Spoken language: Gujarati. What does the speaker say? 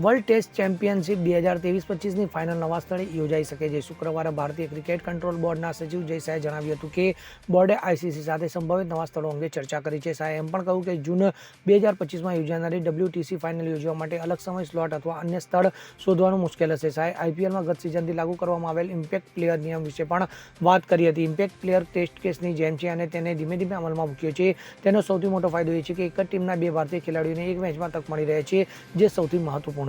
વર્લ્ડ ટેસ્ટ ચેમ્પિયનશિપ બે હજાર ત્રેવીસ પચીસની ફાઇનલ નવા સ્થળે યોજાઈ શકે છે. શુક્રવારે ભારતીય ક્રિકેટ કંટ્રોલ બોર્ડના સચિવ જય શાહે જણાવ્યું હતું કે, બોર્ડે આઈસીસી સાથે સંભવિત નવા સ્થળો અંગે ચર્ચા કરી છે. શાહે એમ પણ કહ્યું કે, જૂન બે હજાર પચીસમાં યોજાનારી ડબ્લ્યુટીસી ફાઇનલ યોજવા માટે અલગ સમય સ્લોટ અથવા અન્ય સ્થળ શોધવાનું મુશ્કેલ હશે. શાહે આઈપીએલમાં ગત સિઝનથી લાગુ કરવામાં આવેલ ઇમ્પેક્ટ પ્લેયર નિયમ વિશે પણ વાત કરી હતી. ઇમ્પેક્ટ પ્લેયર ટેસ્ટ કેસની જેમ છે અને તેને ધીમે ધીમે અમલમાં મૂક્યો છે. તેનો સૌથી મોટો ફાયદો એ છે કે, એક જ ટીમના બે ભારતીય ખેલાડીઓને એક મેચમાં તક મળી રહે છે, જે સૌથી મહત્વપૂર્ણ